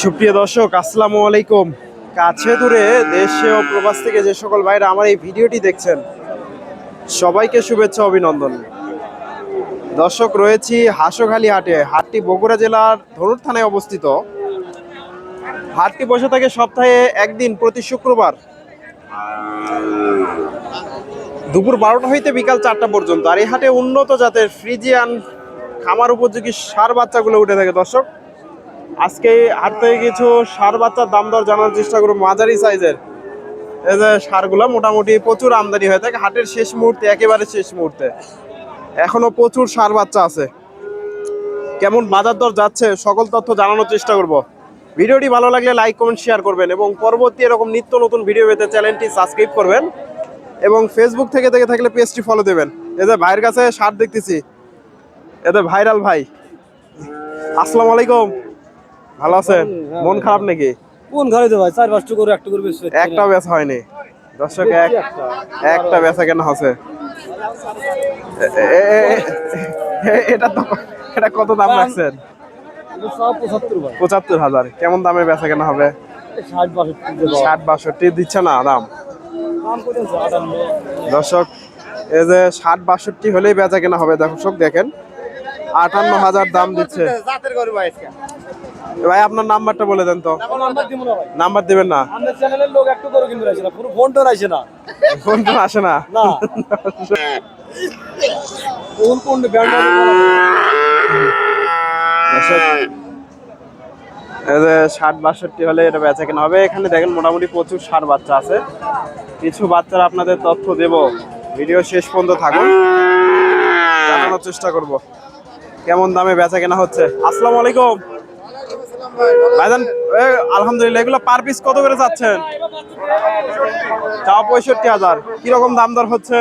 সুপ্রিয় দর্শক, আসসালামু আলাইকুম। কাছে দূরে দেশে ও প্রবাস থেকে যে সকল ভাইরা আমার এই ভিডিওটি দেখছেন, সবাইকে শুভেচ্ছা, অভিনন্দন। দর্শক, রয়েছি হাঁসখালি হাটে, হাটটি বগুড়া জেলার ধনুর থানায় অবস্থিত। হাটটি বসে থাকে সপ্তাহে একদিন প্রতি শুক্রবার। দুপুর বারোটা হইতে বিকাল চারটা পর্যন্ত। আর এই হাটে উন্নত জাতের ফ্রিজিয়ান খামার উপযোগী সার বাচ্চাগুলো উঠে থাকে। দর্শক, আজকে হাট থেকে কিছু সার বাচ্চার দাম দর জানার চেষ্টা করব মাঝারি সাইজের। এই যে সারগুলো মোটামুটি প্রচুর আমদানি হয়ে থাকে। হাটের শেষ মুহূর্তে, একেবারে শেষ মুহূর্তে। এখনও প্রচুর সার বাচ্চা আছে। কেমন বাজার দর যাচ্ছে, সকল তথ্য জানানোর চেষ্টা করব। ভিডিওটি ভালো লাগলে লাইক, কমেন্ট শেয়ার করবেন এবং পরবর্তী এরকম নিত্য নতুন ভিডিও পেতে চ্যানেলটি সাবস্ক্রাইব করবেন। এবং ফেসবুক থেকে দেখে থাকলে পেজটি ফলো দেবেন। এদের ভাইয়ের কাছে সার দেখতেছি। এদের ভাইরাল ভাই। আসসালামু আলাইকুম। ভালো আছেন? মন খারাপ নাকি? কোন ঘরে দেবো ভাই? চার পাঁচটা করে একটা করে বেশি একটা বেচা হয়নি। দর্শক এক একটা বেচা কেন এ- এটা তো এটা কত দাম রাখছেন? পঁচাত্তর হাজার। কেমন দামে বেচা কেনা হবে? ষাট বাষট্টি দিচ্ছে না দাম দাম কত আছে? আটান্ন দর্শক এই যে ষাট বাষট্টি হলেই বেচা কেনা হবে দর্শক দেখেন আটান্ন হাজার দাম দিচ্ছে। ভাই আপনার নাম্বারটা বলে দেন তো। নাম্বার দিবেন না? চ্যানেলের লোক একটু করে কিনতে আসে না পুরো ফোন টোন আসে না ফোন তো আসে না। না। কোন কোন ব্যান্ড ষাট বাষট্টি হলে এটা বেচা কেনা হবে। এখানে দেখেন মোটামুটি প্রচুর ষাট বাচ্চা আছে। কিছু বাচ্চারা আপনাদের তথ্য দেব। ভিডিও শেষ পর্যন্ত থাকুন। জানানোর চেষ্টা করব। কেমন দামে বেচা কেনা হচ্ছে? আসসালামু আলাইকুম। আলহামদুলিল্লাহ, এগুলো পার পিস কত করে যাচ্ছেন? চাও পঁয়ষট্টি হাজার। কীরকম দাম দর হচ্ছে?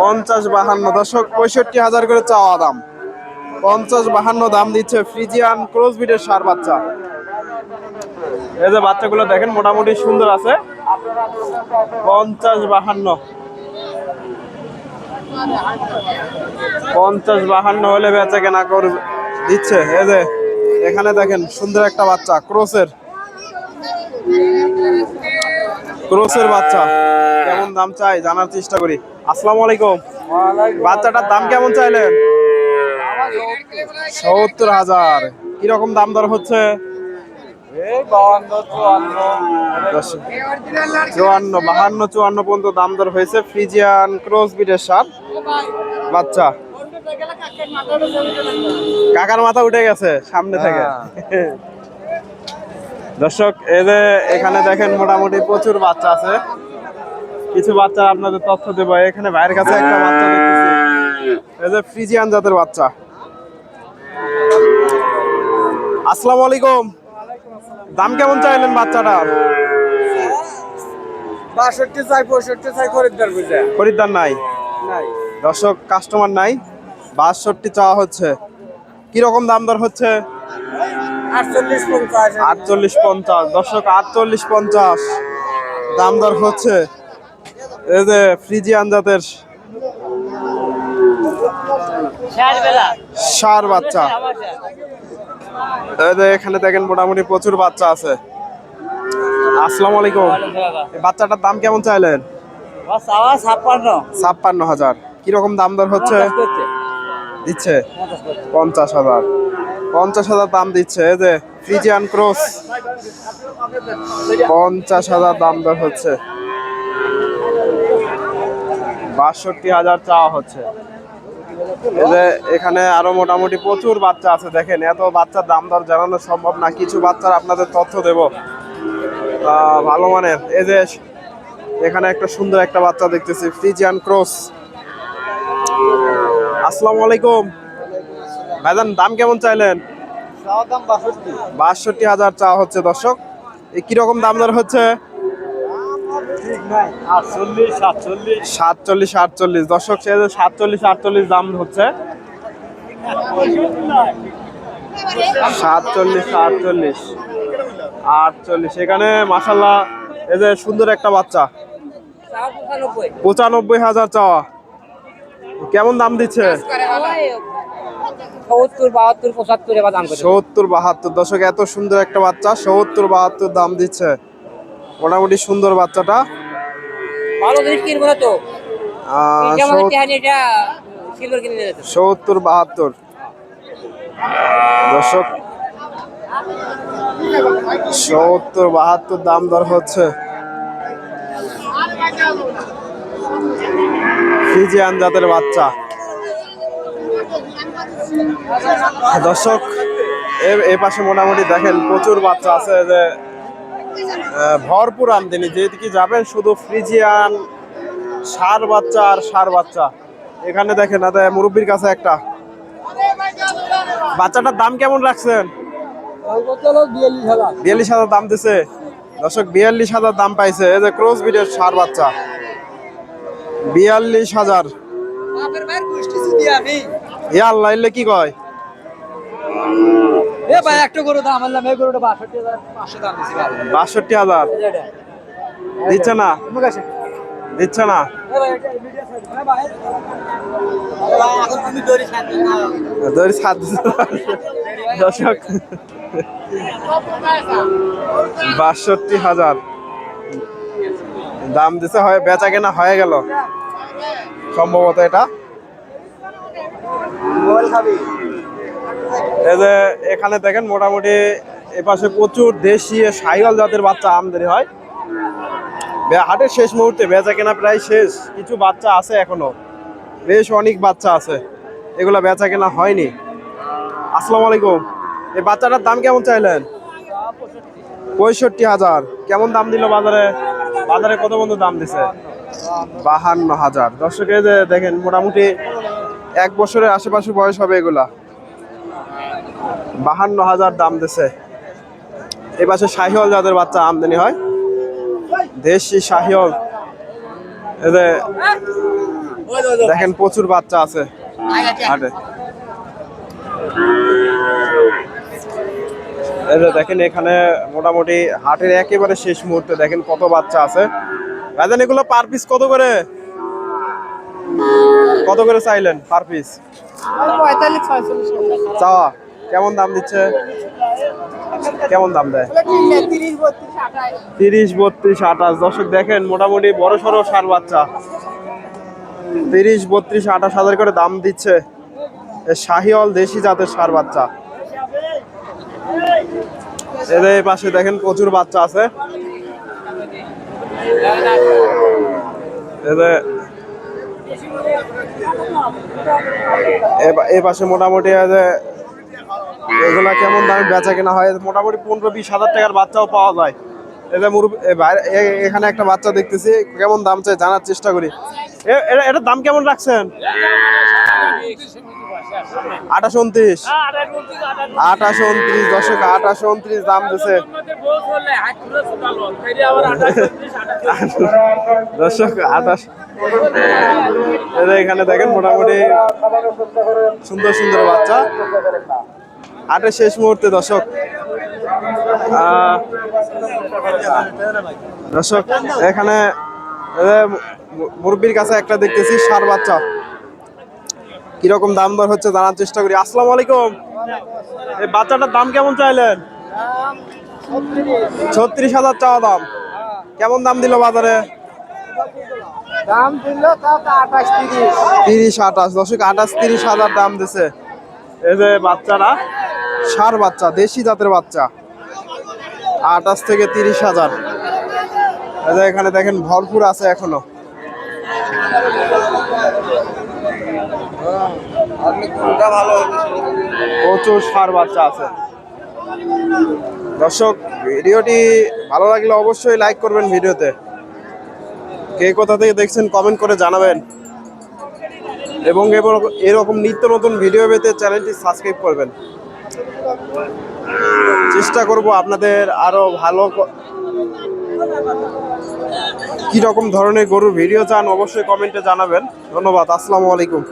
পঞ্চাশ বাহান্ন। দশক পঁয়ষট্টি হাজার করে চাওয়া দাম। পঞ্চাশ বাহান্ন দাম দিচ্ছে ফ্রিজিয়ান ক্রস বিটের সার বাচ্চা। এই যে বাচ্চাগুলো দেখেন, মোটামুটি সুন্দর আছে। পঞ্চাশ বাহান্ন। পঞ্চাশ বাহান্ন হলে বেচা কেনা করবে দিচ্ছে। এই যে, এখানে দেখেন, সুন্দর একটা বাচ্চা, ক্রোসের। ক্রোসের বাচ্চা। কেমন দাম চাই জানার চেষ্টা করি। আসসালামু আলাইকুম। বাচ্চাটার দাম কেমন চাইলেন? সত্তর হাজার। কীরকম দাম দর হচ্ছে? চুয়ান্ন বাহান্ন চুয়ান্ন পর্যন্ত দাম দর হয়েছে। ফ্রিজিয়ান ক্রস বিটের সার বাচ্চা। কাকার মাথা উঠে গেছে সামনে থেকে। দর্শক এই যে এখানে দেখেন মোটামুটি প্রচুর বাচ্চা আছে। কিছু বাচ্চা আপনাদের তথ্য দেবো। এখানে ভাইয়ের কাছে একটা বাচ্চা দেখতেছি। এই যে ফ্রিজিয়ান জাতের বাচ্চা। আসসালামু আলাইকুম। দাম কেমন চাইলেন বাচ্চাটার বাষট্টি চাই পঁয়ষট্টি চাই খরিদ্দার বুঝে। খরিদ্দার নাই? নাই। দর্শক কাস্টমার নাই। বাষট্টি চাওয়া হচ্ছে। কীরকম দাম দর হচ্ছে? আটচল্লিশ পঞ্চাশ। আটচল্লিশ পঞ্চাশ। দর্শক আটচল্লিশ পঞ্চাশ। দাম দর হচ্ছে। এই যে ফ্রিজিয়ান জাতের সার বাচ্চা। এখানে দেখেন মোটামুটি প্রচুর বাচ্চা আছে। আসসালামু আলাইকুম। এই বাচ্চাটার দাম কেমন চাইলেন? ছাপ্পান্ন। হাজার। কীরকম দাম দর হচ্ছে? দিচ্ছে? পঞ্চাশ হাজার। পঞ্চাশ হাজার দাম দিচ্ছে। এই যে ফ্রিজিয়ান ক্রস। পঞ্চাশ হাজার দাম দর হচ্ছে। বাষট্টি হাজার চাওয়া হচ্ছে। যে এখানে আরও মোটামুটি প্রচুর বাচ্চা আছে দেখেন এত বাচ্চার দাম দর জানানো সম্ভব না কিছু বাচ্চার আপনাদের তথ্য দেব। ভালো মানের এই যে এখানে একটা সুন্দর একটা বাচ্চা দেখতেছি ফ্রিজিয়ান ক্রস আসসালামু আলাইকুম। ভাইজান দাম কেমন চাইলেন? বাষট্টি হাজার চা হচ্ছে দর্শক। এই কীরকম দাম দর হচ্ছে? সাতচল্লিশ আটচল্লিশ। দর্শক সে সাতচল্লিশ আটচল্লিশ দাম হচ্ছে। সাতচল্লিশ আটচল্লিশ আটচল্লিশ। এখানে মাসাল্লাহ এই যে সুন্দর একটা বাচ্চা। পঁচানব্বই হাজার চাওয়া। কেমন দাম দিচ্ছে? সত্তর বাহাত্তর দশক এত সুন্দর একটা বাচ্চা সত্তর বাহাত্তর দাম দিচ্ছে। মোটামুটি সুন্দর বাচ্চাটা। সত্তর বাহাত্তর। দর্শক সত্তর বাহাত্তর দাম দর হচ্ছে। ফিজিয়ান জাতের বাচ্চা। দর্শক এ- পাশে মোটামুটি দেখেন প্রচুর বাচ্চা আছে যে ভরপুর আমদানি। যেদিকে যাবেন শুধু ফ্রিজিয়ান সার বাচ্চা আর সার বাচ্চা। এখানে দেখেন আদা মুরব্বির কাছে একটা। বাচ্চাটার দাম কেমন রাখছেন? বিয়াল্লিশ হাজার দাম দিছে। দর্শক বিয়াল্লিশ হাজার দাম পাইছে। এই যে ক্রস বিডের সার বাচ্চা। বিয়াল্লিশ হাজার। এ আল্লাহ কি কয়? এ ভাই একটা গরু দাম আনলাম এই গরুটা বাষট্টি হাজার পাঁচশো দাম দিছি ভাই। বাষট্টি হাজার? দিচ্ছে না? দিচ্ছে না? হ্যাঁ দড়ি না দড়ি সাত দর্শক বাষট্টি হাজার। দাম দিছে হয় বেচা কেনা হয়ে গেল। সম্ভবত এটা। মোবাইল খাবি? এই যে এখানে দেখেন মোটামুটি এপাশে প্রচুর দেশি সাইওয়াল জাতের বাচ্চা আমদানি হয়। হাটের শেষ মুহূর্তে বেচা কেনা প্রায় শেষ। কিছু বাচ্চা আছে এখনও। বেশ অনেক বাচ্চা আছে। এগুলো বেচা কেনা হয়নি। আসসালামু আলাইকুম। এই বাচ্চাটার দাম কেমন চাইলেন? পঁয়ষট্টি হাজার। কেমন দাম দিল বাজারে? বাজারে কত বন্ধু দাম দিছে? বাহান্ন হাজার। দর্শকে যে দেখেন, মোটামুটি এক বছরের আশেপাশে বয়স হবে এগুলা। বাহান্ন হাজার দাম দিছে। এ পাশে শাহিওল যাদের বাচ্চা আমদানি হয়। দেশি শাহিওল দেখেন প্রচুর বাচ্চা আছে হাটে। দেখেন এখানে মোটামুটি হাটের একেবারে শেষ মুহূর্তে দেখেন কত বাচ্চা আছে। ভাইজান এগুলো পার পিস কত করে? কত করে চাইলেন পার পিস? চাওয়া। কেমন দাম দিচ্ছে? কেমন দাম দেয়? তিরিশ, বত্রিশ, আঠাশ। দর্শক, দেখেন, মোটামুটি বড়, সড়ো সার বাচ্চা। তিরিশ, বত্রিশ, আঠাশ হাজার করে দাম দিচ্ছে শাহিওয়াল দেশি জাতের সার বাচ্চা। এদের পাশে দেখেন, প্রচুর বাচ্চা আছে। এদের এ- পাশে মোটামুটি এগুলা কেমন দামে বেচা কেনা হয়? মোটামুটি পনেরো বিশ হাজার টাকার বাচ্চাও পাওয়া যায়। এটা মুরুব এখানে একটা বাচ্চা দেখতেছি, কেমন দাম চাই জানার চেষ্টা করি। এটার দাম কেমন রাখছেন? আঠাশ উনত্রিশ। আঠাশ উনত্রিশ দশক আঠাশ উনত্রিশ দাম দিছে। দর্শক, আঠাশ এখানে দেখেন মোটামুটি সুন্দর সুন্দর বাচ্চা। হাটের শেষ মুহূর্তে দর্শক। দর্শক এখানে মুরব্বির কাছে একটা দেখতেছি সার বাচ্চা। কীরকম দাম দর হচ্ছে জানার চেষ্টা করি। আসসালামু আলাইকুম। এই বাচ্চাটার দাম কেমন চাইলেন? ছত্রিশ হাজার চাওয়া দাম। কেমন দাম দিল বাজারে? দাম দিল তিরিশ। আঠাশ। দশক আঠাশ তিরিশ হাজার দাম দিছে। এই যে বাচ্চারা সার বাচ্চা, দেশি জাতের বাচ্চা। আঠাশ থেকে তিরিশ হাজার। এখানে দেখেন ভরপুর আছে এখনও। প্রচুর সার বাচ্চা আছে। দর্শক, ভিডিওটি ভালো লাগলে অবশ্যই লাইক করবেন ভিডিওতে। কে কোথা থেকে দেখছেন কমেন্ট করে জানাবেন। এবং এরকম নিত্য নতুন ভিডিও পেতে চ্যানেলটি সাবস্ক্রাইব করবেন। চেষ্টা করব আপনাদের আরও ভালো ক- কি রকম ধরনের গরুর ভিডিও চান অবশ্যই কমেন্টে জানাবেন। ধন্যবাদ, আসসালামু আলাইকুম।